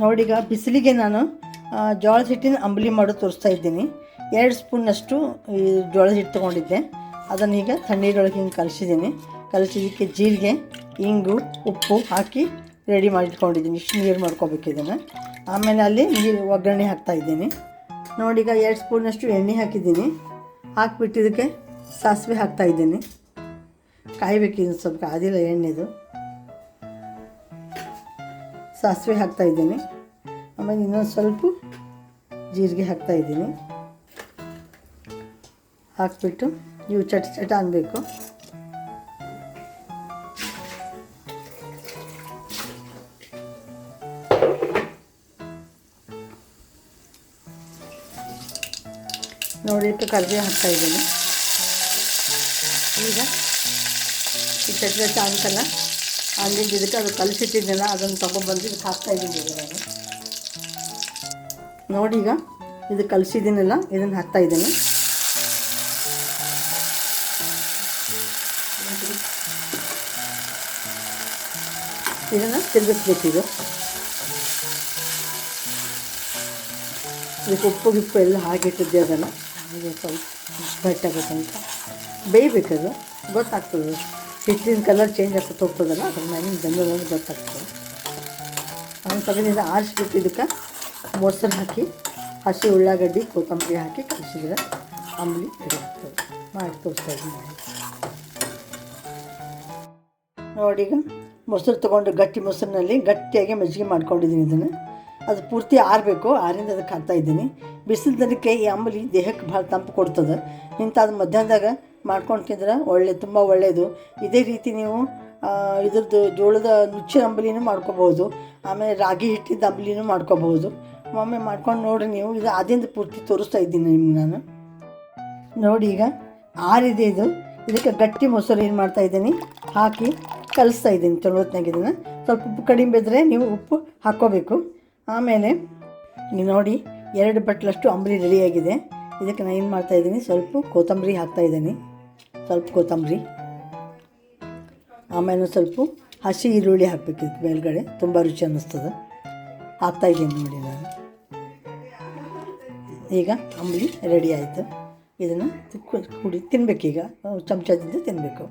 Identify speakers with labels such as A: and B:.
A: ನೋಡೀಗ ಬಿಸಿಲಿಗೆ ನಾನು ಜೋಳದ ಹಿಟ್ಟಿನ ಅಂಬಲಿ ಮಾಡಿ ತೋರಿಸ್ತಾ ಇದ್ದೀನಿ. ಎರಡು ಸ್ಪೂನ್ನಷ್ಟು ಈ ಜೋಳದ ಹಿಟ್ಟು ತೊಗೊಂಡಿದ್ದೆ. ಅದನ್ನು ಈಗ ತಣ್ಣೀರೊಳಗೆ ಹಿಂಗೆ ಕಲಸಿದ್ದೀನಿ. ಕಲಸಿದ್ದಕ್ಕೆ ಜೀರಿಗೆ, ಇಂಗು, ಉಪ್ಪು ಹಾಕಿ ರೆಡಿ ಮಾಡಿಟ್ಕೊಂಡಿದ್ದೀನಿ ಇಷ್ಟು ನೀರು ಮಾಡ್ಕೋಬೇಕು ಇದನ್ನು. ಆಮೇಲೆ ಅಲ್ಲಿ ನೀರು ಒಗ್ಗರಣೆ ಹಾಕ್ತಾ ಇದ್ದೀನಿ. ನೋಡೀಗ ಎರಡು ಸ್ಪೂನಷ್ಟು ಎಣ್ಣೆ ಹಾಕಿದ್ದೀನಿ. ಹಾಕ್ಬಿಟ್ಟಿದ್ದಕ್ಕೆ ಸಾಸಿವೆ ಹಾಕ್ತಾ ಇದ್ದೀನಿ. ಕಾಯ್ಬೇಕು ಇದು ಸ್ವಲ್ಪ ಕಾದಿಲ್ಲ ಎಣ್ಣೆದು. ಸಾಸಿವೆ ಹಾಕ್ತಾ ಇದ್ದೀನಿ. ಆಮೇಲೆ ಇನ್ನೊಂದು ಸ್ವಲ್ಪ ಜೀರಿಗೆ ಹಾಕ್ತಾ ಇದ್ದೀನಿ. ಹಾಕ್ಬಿಟ್ಟು ಇವು ಚಟ ಚಟ ಅನ್ನಬೇಕು ನೋಡಿ ಕರಿಬೇವು ಹಾಕ್ತಾ ಇದ್ದೀನಿ. ಈಗ ಈ ಚಟ ಚಟ ಅಂತಲ್ಲ ಅಲ್ಲಿಂದ ಇದಕ್ಕೆ ಅದು ಕಲಿಸಿಟ್ಟಿದ್ದೆಲ್ಲ ಅದನ್ನು ತೊಗೊಂಬಂದು ಇದಕ್ಕೆ ಹಾಕ್ತಾ ಇದ್ದೀನಿ ಈಗ ನಾನು. ನೋಡಿ ಈಗ ಇದು ಕಲಿಸಿದ್ದೀನಲ್ಲ, ಇದನ್ನು ಹಾಕ್ತಾ ಇದ್ದೀನಿ ಇದನ್ನು ತಿರುಗಿಸ್ಬೇಕು ಇದು ಇದಕ್ಕೆ ಉಪ್ಪು ಗಿಪ್ಪು ಎಲ್ಲ ಹಾಕಿಟ್ಟಿದ್ದೆ ಅದನ್ನು. ಹಾಗೆ ಸ್ವಲ್ಪ ಗಟ್ಟಾಗತ್ತಂತ ಬೇಯಬೇಕದು, ಗೊತ್ತಾಗ್ತದೆ. ಹಿಟ್ಟಿನ ಕಲರ್ ಚೇಂಜ್ ಆಗ್ತಾ ಹೋಗ್ತದಲ್ಲ ಅದ್ರ ಮ್ಯಾಲಿನ ಬೆಂದೋದು ಗೊತ್ತಾಗ್ತದೆ. ಒಂದು ಸಗಣಿಯಿಂದ ಆರಿಸ್ಬಿಟ್ಟು ಇದಕ್ಕೆ ಮೊಸರು ಹಾಕಿ, ಹಸಿ ಉಳ್ಳಾಗಡ್ಡಿ, ಕೊತ್ತಂಬರಿ ಹಾಕಿ ಕಲಿಸಿದ್ರೆ ಅಂಬಲಿ ರೆಡಿ ಆಗ್ತದೆ. ಮಾಡಿ ತೋರಿಸ್ತಾ ಇದ್ದೀನಿ ನೋಡಿ ಈಗ ಮೊಸರು ತೊಗೊಂಡು ಗಟ್ಟಿ ಮೊಸರಿನಲ್ಲಿ ಗಟ್ಟಿಯಾಗಿ ಮಜ್ಜಿಗೆ ಮಾಡ್ಕೊಂಡಿದ್ದೀನಿ ಇದನ್ನು. ಅದು ಪೂರ್ತಿ ಆರಬೇಕು, ಆರಿಂದ ಅದಕ್ಕೆ ಹಾಕ್ತಾ ಇದ್ದೀನಿ. ಬಿಸಿಲು ದಿನಕ್ಕೆ ಈ ಅಂಬಲಿ ದೇಹಕ್ಕೆ ಭಾಳ ತಂಪು ಕೊಡ್ತದೆ. ಇಂಥದ್ದು ಮಧ್ಯಾಹ್ನದಾಗ ಮಾಡ್ಕೊಂಡು ತಿಂದ್ರೆ ಒಳ್ಳೆ, ತುಂಬ ಒಳ್ಳೆಯದು ಇದೇ ರೀತಿ ನೀವು ಇದ್ರದ್ದು ಜೋಳದ ನುಚ್ಚಿ ಅಂಬಲಿನೂ ಮಾಡ್ಕೋಬೋದು ಆಮೇಲೆ ರಾಗಿ ಹಿಟ್ಟಿದ ಅಂಬಲಿನೂ ಮಾಡ್ಕೋಬೋದು ಒಮ್ಮೆ ಮಾಡ್ಕೊಂಡು ನೋಡಿರಿ ನೀವು. ಇದು ಆದಿಂದ ಪೂರ್ತಿ ತೋರಿಸ್ತಾ ಇದ್ದೀನಿ ನಿಮ್ಗೆ ನಾನು. ನೋಡಿ ಈಗ ಆರಿದೆ ಇದು. ಇದಕ್ಕೆ ಗಟ್ಟಿ ಮೊಸರು ಏನು ಮಾಡ್ತಾ ಇದ್ದೀನಿ? ಹಾಕಿ ಕಲಿಸ್ತಾ ಇದ್ದೀನಿ ಚಲೋತ್ನಾಗ ಇದನ್ನು. ಸ್ವಲ್ಪ ಉಪ್ಪು ಕಡಿಮೆ ಬಿದ್ದರೆ ನೀವು ಉಪ್ಪು ಹಾಕ್ಕೋಬೇಕು. ಆಮೇಲೆ ನೀವು ನೋಡಿ, ಎರಡು ಬಟ್ಲಷ್ಟು ಅಂಬಲಿ ರೆಡಿಯಾಗಿದೆ ಇದಕ್ಕೆ ನಾನು ಏನು ಮಾಡ್ತಾಯಿದ್ದೀನಿ ಸ್ವಲ್ಪ ಕೊತ್ತಂಬರಿ ಹಾಕ್ತಾ ಇದ್ದೀನಿ. ಸ್ವಲ್ಪ ಕೊತ್ತಂಬರಿ, ಆಮೇಲೆ ಸ್ವಲ್ಪ ಹಸಿ ಈರುಳ್ಳಿ ಹಾಕಬೇಕು ಇದಕ್ಕೆ ಮೇಲ್ಗಡೆ, ತುಂಬ ರುಚಿ ಅನ್ನಿಸ್ತದೆ. ಹಾಕ್ತಾಯಿದ್ದೀನಿ ನೋಡಿ ನಾನು. ಈಗ ಅಂಬಲಿ ರೆಡಿ ಆಯಿತು. ಇದನ್ನು ಕುಡಿ ತಿನ್ನಬೇಕೀಗ ಚಮಚದಿಂದ ತಿನ್ನಬೇಕು